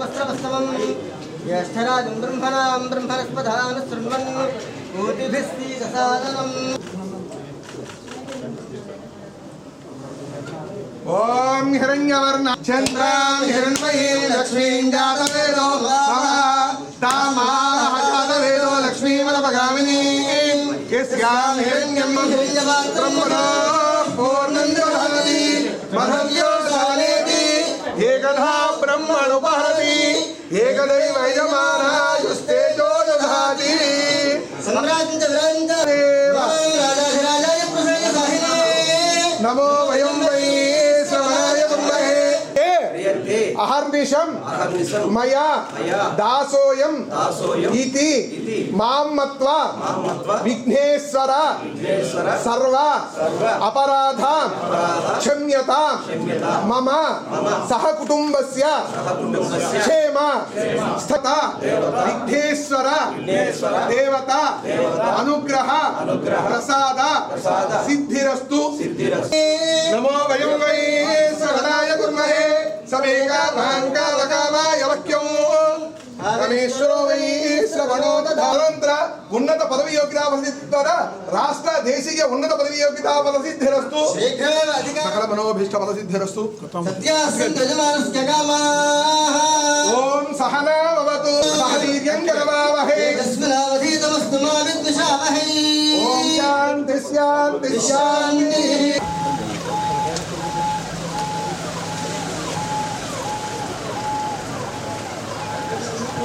వస్త్రవస్తవం జ్యేష్ఠరాజం బ్రహ్మణాం బ్రహ్మణస్పదాను శృణ్వన్ కోటిభిస్సీదసాదనం ఓం హిరణ్యవర్ణ. చంద్రాం హిరణ్మయీం లక్ష్మీం జాతవేదో తామాహజాతవేదో లక్ష్మీమనపగామినీం యస్యాం హిరణ్యం బ్రహ్మణో పూర్ణం దధాతి మహవ్యో శాలేతి ఏకధా బ్రహ్మణుపహరతి. ఏకదైవ యజమానాయుస్తేజో मया दासोऽयम् इति माँ मत्वा विघ्नेश्वर सर्व अपराधां क्षम्यतां मम सहकुटुम्बस्य क्षेम स्थता विघ्नेश्वर देवता अनुग्रह प्रसाद రమేశ్వరో వై శ్రవణో తథానంతర ఉన్నత పదవి యోగ్యతా ఫలసిద్ధిర రాష్ట్ర దేశీయ ఉన్నత పదవి యోగ్యతా ఫలసిద్ధిరస్తు సకల మనోభీష్ట ఫలసిద్ధిరస్తు ఓం సహనా భవతు సహ వీర్యం కరవావహే ఓం శాంతి శాంతి శాంతి.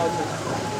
Obrigado.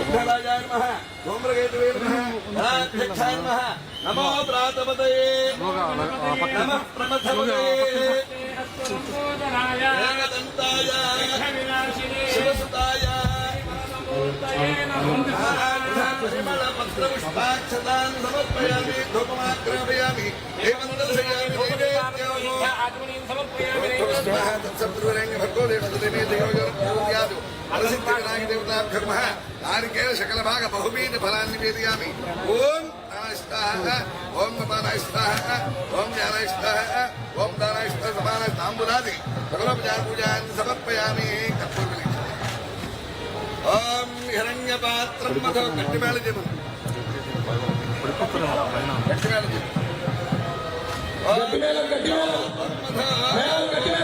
ఉగ్రరాజాయ నమః ఓమ్రగేటవే నమః నాధ్యక్షాయ నమః నమో ప్రాతపతయే నమః ప్రమథవతయే ఏకదంతాయ శివసుతాయ ధూపమాగ్రహయామి హేమంతశయామి దానికేన సకల భాగ బహుమీన ఫలాన్ని వేదయామి ఓం ఓం నమానాయ ఓం జ్ఞానాయ ఓం దానాయ సమాన తాంబులాది సకలోపచార పూజాన్ని సమర్పయామి కర్పూర ఓం హిరణ్యపాత్రం మధు గట్టిమేళ చెప్పు గట్టిమేళ చెప్పు గట్టిమేళ గట్టిమేళ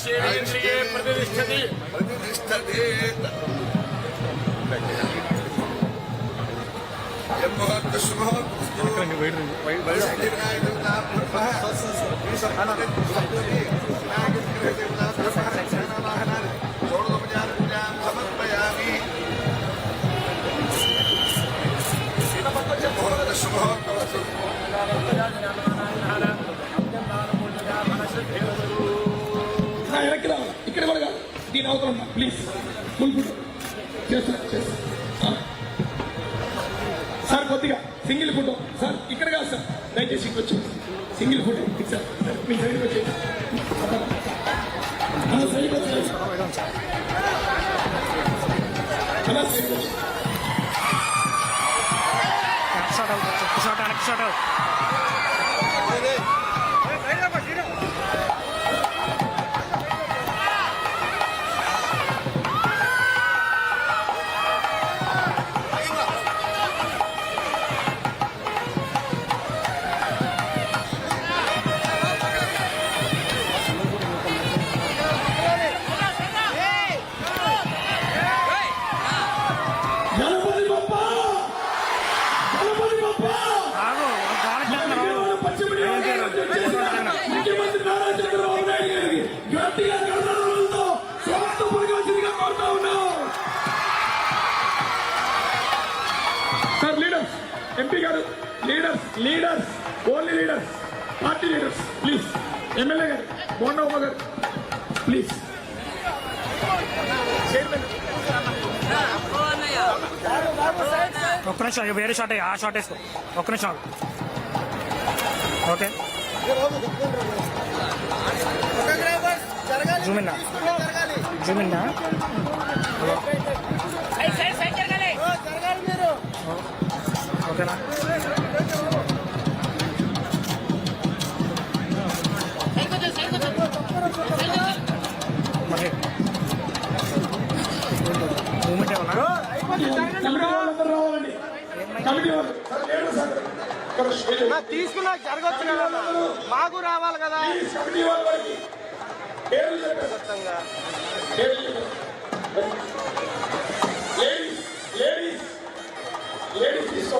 आयुष्येन्द्रिये प्रतिष्ठति प्रतिष्ठते यन्मुहूर्त కాదు అవతల ప్లీజ్ ఫుల్ చేస్తా చేస్తా సార్ కొద్దిగా సింగిల్ ఫోటో. సార్ ఇక్కడ కాదు సార్ దయచేసి ఇక్కడ వచ్చి సింగిల్ ఫోటో. సార్ సార్, మీ సైడ్కి వచ్చేసి అలా సైడ్కి వచ్చి అలా సైడ్కి వచ్చి షాట్ అవుట్ షాట్ అవుట్ ఒక్క నిమిషం ఇక వేరే షాట్ ఆ షాట్ వేసుకో. ఒక్క నిమిషం. ఓకే. జూమ్ ఇన్నా. జూమ్ ఇన్నా. ఓకేనా? మూమెంట్ ఏమన్నా కమిటీ వాళ్ళు తీసుకున్నా జరగచ్చు కదా. మాకు రావాలి కదా. కమిటీ వాళ్ళ లేడీస్ లేడీస్ లేడీస్ తీసుకో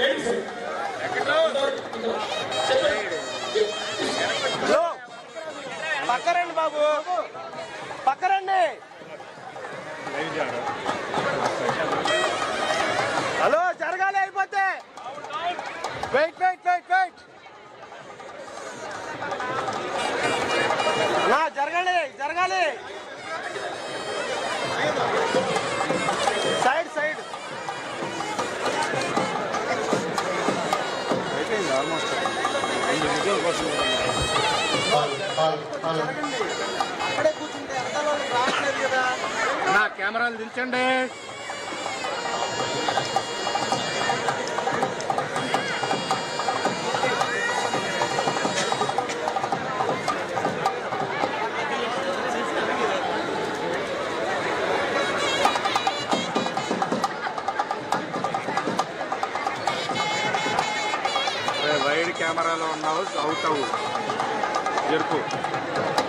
లేడీస్ పక్కరండి బాబు. పక్కరండి. జరగాలి జరగాలి సైడ్ సైడ్. అక్కడే కూర్చుంటే వెనకాల వాళ్ళు రావట్లేదు కదా నా కెమెరాలు దించండి. కెమెరాలో ఉన్నావు అవుతావు. జరుపు.